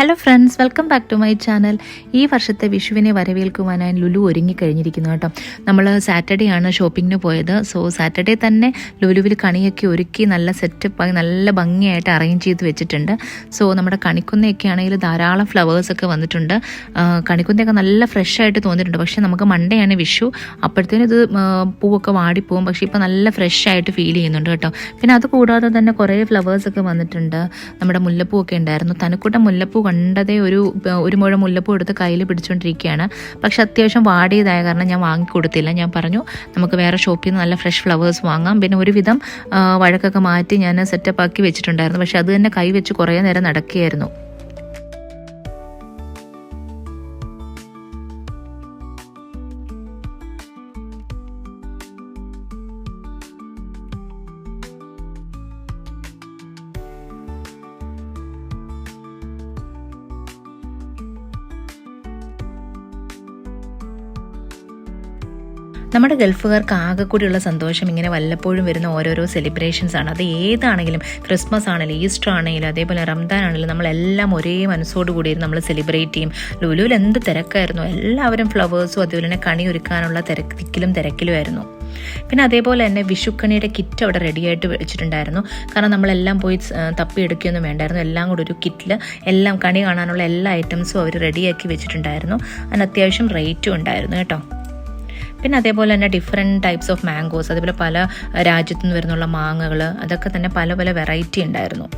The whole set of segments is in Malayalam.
Hello friends welcome back to my channel ഈ വർഷത്തെ വിഷുവിനെ വരവേൽക്കുവാനായി ലുലു ഒരുങ്ങി കഴിഞ്ഞിരിക്കുന്നു കേട്ടോ. നമ്മൾ സാറ്റർഡേ ആണ് ഷോപ്പിങ്ങിന് പോയത്. സോ സാറ്റർഡേ തന്നെ ലുലുവിൽ കണിയൊക്കെ ഒരുക്കി നല്ല സെറ്റപ്പായി നല്ല ഭംഗിയായിട്ട് അറേഞ്ച് ചെയ്ത് വെച്ചിട്ടുണ്ട്. സോ നമ്മുടെ കണിക്കുന്നയൊക്കെ ആണെങ്കിൽ ധാരാളം ഫ്ലവേഴ്സൊക്കെ വന്നിട്ടുണ്ട്. കണിക്കുന്നയൊക്കെ നല്ല ഫ്രഷ് ആയിട്ട് തോന്നിയിട്ടുണ്ട്. പക്ഷേ നമുക്ക് ആണ് വിഷു. അപ്പോഴത്തേനും ഇത് പൂവൊക്കെ വാടിപ്പോവും. പക്ഷേ ഇപ്പോൾ നല്ല ഫ്രഷ് ആയിട്ട് ഫീൽ ചെയ്യുന്നുണ്ട് കേട്ടോ. പിന്നെ അത് കൂടാതെ തന്നെ കുറേ ഫ്ലവേഴ്സൊക്കെ വന്നിട്ടുണ്ട്. നമ്മുടെ മുല്ലപ്പൂ ഒക്കെ ഉണ്ടായിരുന്നു. തനക്കൂട്ടം മുല്ലപ്പൂ കണ്ടതേ ഒരു ഒരു മുഴ മുല്ലപ്പൂ എടുത്ത് കയ്യിൽ പിടിച്ചുകൊണ്ടിരിക്കുകയാണ് പക്ഷെ അത്യാവശ്യം വാടിയതായ കാരണം ഞാൻ വാങ്ങിക്കൊടുത്തില്ല. ഞാൻ പറഞ്ഞു നമുക്ക് വേറെ ഷോപ്പിൽ നിന്ന് നല്ല ഫ്രഷ് ഫ്ലവേഴ്സ് വാങ്ങാം. പിന്നെ ഒരുവിധം വഴക്കൊക്കെ മാറ്റി ഞാൻ സെറ്റപ്പ് ആക്കി വെച്ചിട്ടുണ്ടായിരുന്നു. പക്ഷെ അത് തന്നെ കൈ വെച്ച് കുറേ നേരം നടക്കുകയായിരുന്നു. നമ്മുടെ ഗൾഫുകാർക്ക് ആകെ കൂടിയുള്ള സന്തോഷം ഇങ്ങനെ വല്ലപ്പോഴും വരുന്ന ഓരോരോ സെലിബ്രേഷൻസ് ആണ്. അത് ഏതാണെങ്കിലും ക്രിസ്മസ് ആണെങ്കിലും ഈസ്റ്റർ ആണെങ്കിലും അതേപോലെ റംദാൻ ആണെങ്കിലും നമ്മളെല്ലാം ഒരേ മനസ്സോട് കൂടി നമ്മൾ സെലിബ്രേറ്റ് ചെയ്യും. ലുലുവിൽ എന്ത് തിരക്കായിരുന്നു. എല്ലാവരും ഫ്ലവേഴ്സും അതുപോലെ തന്നെ കണി ഒരുക്കാനുള്ള തിരക്കിലും തിരക്കിലുമായിരുന്നു പിന്നെ അതേപോലെ തന്നെ വിഷുക്കണിയുടെ കിറ്റ് അവിടെ റെഡിയായിട്ട് വെച്ചിട്ടുണ്ടായിരുന്നു. കാരണം നമ്മളെല്ലാം പോയി തപ്പി തപ്പിയെടുക്കുകയൊന്നും വേണ്ടായിരുന്നു. എല്ലാം കൂടെ ഒരു കിറ്റിൽ എല്ലാം കണി കാണാനുള്ള എല്ലാ ഐറ്റംസും അവർ റെഡിയാക്കി വെച്ചിട്ടുണ്ടായിരുന്നു. അതിന് അത്യാവശ്യം റേറ്റും ഉണ്ടായിരുന്നു കേട്ടോ. പിന്നെ അതേപോലെ തന്നെ ഡിഫറെന്റ് ടൈപ്സ് ഓഫ് മാംഗോസ് അതേപോലെ പല രാജ്യത്തു നിന്ന് വരുന്നുള്ള മാങ്ങകൾ അതൊക്കെ തന്നെ പല പല വെറൈറ്റി ഉണ്ടായിരുന്നു.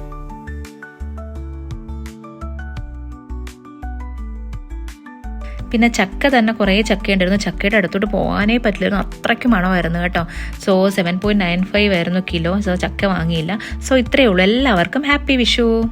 പിന്നെ ചക്ക തന്നെ കുറേ ചക്ക ഉണ്ടായിരുന്നു. ചക്കയുടെ അടുത്തോട്ട് പോകാനേ പറ്റില്ലായിരുന്നു. അത്രയ്ക്ക് മണമായിരുന്നു കേട്ടോ. So seven point nine five ആയിരുന്നു കിലോ. സോ ചക്ക വാങ്ങിയില്ല. സോ ഇത്രയേ ഉള്ളൂ. എല്ലാവർക്കും ഹാപ്പി വിഷു.